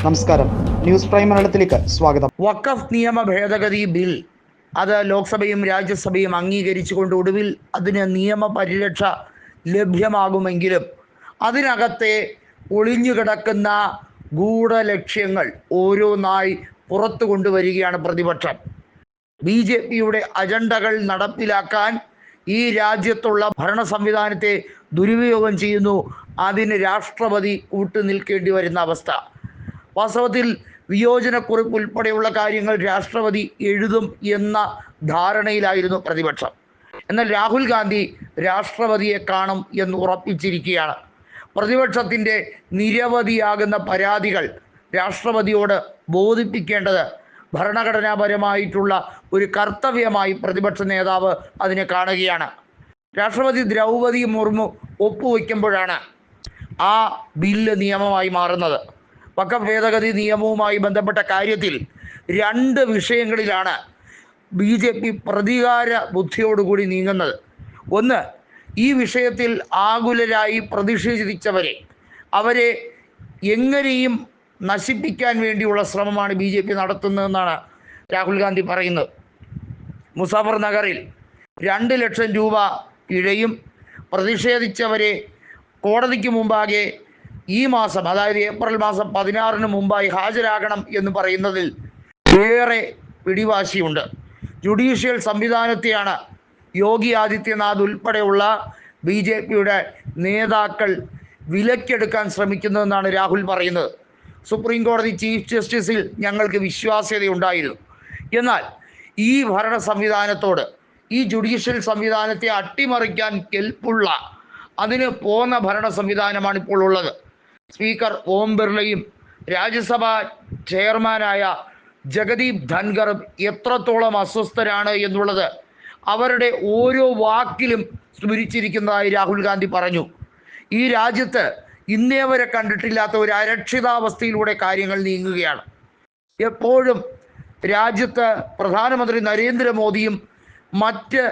നമസ്കാരം. News prime മലയാളത്തിലേക്ക് സ്വാഗതം. വക്കഫ് നിയമ ഭേദഗതി ബിൽ അത് ലോക്സഭയും രാജ്യസഭയും അംഗീകരിച്ചുകൊണ്ട് ഒടുവിൽ അതിന് നിയമ പരിരക്ഷ ലഭ്യമാകുമെങ്കിലും അതിനകത്തെ ഒളിഞ്ഞുകിടക്കുന്ന ഗൂഢലക്ഷ്യങ്ങൾ ഓരോന്നായി പുറത്തു കൊണ്ടുവരികയാണ് പ്രതിപക്ഷം. ബി ജെ പിയുടെ അജണ്ടകൾ നടപ്പിലാക്കാൻ ഈ രാജ്യത്തുള്ള ഭരണ സംവിധാനത്തെ ദുരുപയോഗം ചെയ്യുന്നു. അതിന് രാഷ്ട്രപതി കൂട്ടുനിൽക്കേണ്ടി വരുന്ന അവസ്ഥ. വാസ്തവത്തിൽ വിയോജനക്കുറിപ്പ് ഉൾപ്പെടെയുള്ള കാര്യങ്ങൾ രാഷ്ട്രപതി എഴുതും എന്ന ധാരണയിലായിരുന്നു പ്രതിപക്ഷം. എന്നാൽ രാഹുൽ ഗാന്ധി രാഷ്ട്രപതിയെ കാണും എന്ന് ഉറപ്പിച്ചിരിക്കുകയാണ്. പ്രതിപക്ഷത്തിന്റെ നിരവധിയാകുന്ന പരാതികൾ രാഷ്ട്രപതിയോട് ബോധിപ്പിക്കേണ്ടത് ഭരണഘടനാപരമായിട്ടുള്ള ഒരു കർത്തവ്യമായി പ്രതിപക്ഷ നേതാവ് അതിനെ കാണുകയാണ്. രാഷ്ട്രപതി ദ്രൗപദി മുർമു ഒപ്പുവെക്കുമ്പോഴാണ് ആ ബില്ല് നിയമമായി മാറുന്നത്. വഖഫ് ഭേദഗതി നിയമവുമായി ബന്ധപ്പെട്ട കാര്യത്തിൽ രണ്ട് വിഷയങ്ങളിലാണ് ബി ജെ പി പ്രതികാര ബുദ്ധിയോടുകൂടി നീങ്ങുന്നത്. ഒന്ന് ഈ വിഷയത്തിൽ ആകുലരായി പ്രതിഷേധിച്ചവരെ അവരെ എങ്ങനെയും നശിപ്പിക്കാൻ വേണ്ടിയുള്ള ശ്രമമാണ് ബി ജെ പി നടത്തുന്നതെന്നാണ് രാഹുൽ ഗാന്ധി പറയുന്നത്. മുസാഫർ നഗറിൽ രണ്ട് ലക്ഷം രൂപ പിഴയും പ്രതിഷേധിച്ചവരെ കോടതിക്ക് മുമ്പാകെ ഈ മാസം അതായത് ഏപ്രിൽ മാസം പതിനാറിന് മുമ്പായി ഹാജരാകണം എന്ന് പറയുന്നതിൽ ഏറെ പിടിവാശിയുണ്ട്. ജുഡീഷ്യൽ സംവിധാനത്തെയാണ് യോഗി ആദിത്യനാഥ് ഉൾപ്പെടെയുള്ള ബി ജെ പിയുടെ നേതാക്കൾ വിലക്കെടുക്കാൻ ശ്രമിക്കുന്നതെന്നാണ് രാഹുൽ പറയുന്നത്. സുപ്രീം കോടതി ചീഫ് ജസ്റ്റിസിൽ ഞങ്ങൾക്ക് വിശ്വാസ്യതയുണ്ടായിരുന്നു. എന്നാൽ ഈ ഭരണ സംവിധാനത്തോട് ഈ ജുഡീഷ്യൽ സംവിധാനത്തെ അട്ടിമറിക്കാൻ കെൽപ്പുള്ള അതിന് പോന്ന ഭരണ സംവിധാനമാണ് ഇപ്പോൾ ഉള്ളത്. സ്പീക്കർ ഓം ബിർളയും രാജ്യസഭ ചെയർമാനായ ജഗദീപ് ധൻഖറും എത്രത്തോളം അസ്വസ്ഥരാണ് എന്നുള്ളത് അവരുടെ ഓരോ വാക്കിലും സ്മരിച്ചിരിക്കുന്നതായി രാഹുൽ ഗാന്ധി പറഞ്ഞു. ഈ രാജ്യത്ത് ഇന്നേ വരെ കണ്ടിട്ടില്ലാത്ത ഒരു അരക്ഷിതാവസ്ഥയിലൂടെ കാര്യങ്ങൾ നീങ്ങുകയാണ്. എപ്പോഴും രാജ്യത്ത് പ്രധാനമന്ത്രി നരേന്ദ്രമോദിയും മറ്റ്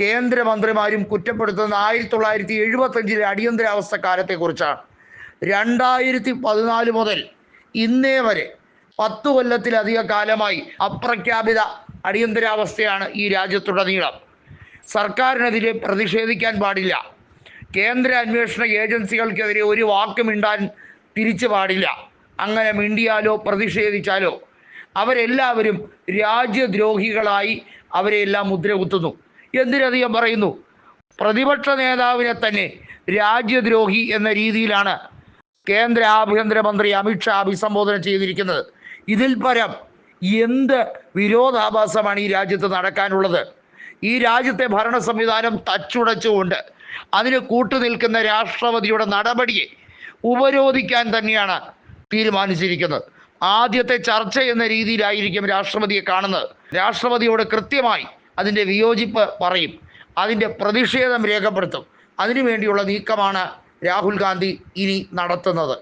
കേന്ദ്രമന്ത്രിമാരും കുറ്റപ്പെടുത്തുന്ന ആയിരത്തി തൊള്ളായിരത്തി എഴുപത്തഞ്ചിലെ അടിയന്തരാവസ്ഥ കാലത്തെക്കുറിച്ചാണ്. രണ്ടായിരത്തി പതിനാല് മുതൽ ഇന്നേ വരെ പത്ത് കൊല്ലത്തിലധിക കാലമായി അപ്രഖ്യാപിത അടിയന്തരാവസ്ഥയാണ് ഈ രാജ്യത്തുടനീളം സർക്കാരിനെതിരെ പ്രതിഷേധിക്കാൻ പാടില്ല. കേന്ദ്ര അന്വേഷണ ഏജൻസികൾക്കെതിരെ ഒരു വാക്ക് മിണ്ടാൻ തിരിച്ചു പാടില്ല. അങ്ങനെ മിണ്ടിയാലോ പ്രതിഷേധിച്ചാലോ അവരെല്ലാവരും രാജ്യദ്രോഹികളായി അവരെല്ലാം മുദ്ര കുത്തുന്നു എന്തിനധികം പറയുന്നു? പ്രതിപക്ഷ നേതാവിനെ തന്നെ രാജ്യദ്രോഹി എന്ന രീതിയിലാണ് കേന്ദ്ര ആഭ്യന്തരമന്ത്രി അമിത്ഷാ അഭിസംബോധന ചെയ്തിരിക്കുന്നത്. ഇതിൽ പരം എന്ത് വിരോധാഭാസമാണ് ഈ രാജ്യത്ത് നടക്കാനുള്ളത്? ഈ രാജ്യത്തെ ഭരണ സംവിധാനം തച്ചുടച്ചുകൊണ്ട് അതിന് കൂട്ടുനിൽക്കുന്ന രാഷ്ട്രപതിയുടെ നടപടിയെ ഉപരോധിക്കാൻ തന്നെയാണ് തീരുമാനിച്ചിരിക്കുന്നത്. ആദ്യത്തെ ചർച്ച എന്ന രീതിയിലായിരിക്കും രാഷ്ട്രപതിയെ കാണുന്നത്. രാഷ്ട്രപതിയോട് കൃത്യമായി അതിന്റെ വിയോജിപ്പ് പറയും. അതിന്റെ പ്രതിഷേധം രേഖപ്പെടുത്തും. അതിനുവേണ്ടിയുള്ള നീക്കമാണ് രാഹുൽ ഗാന്ധി ഇനി നടത്തുന്നത്.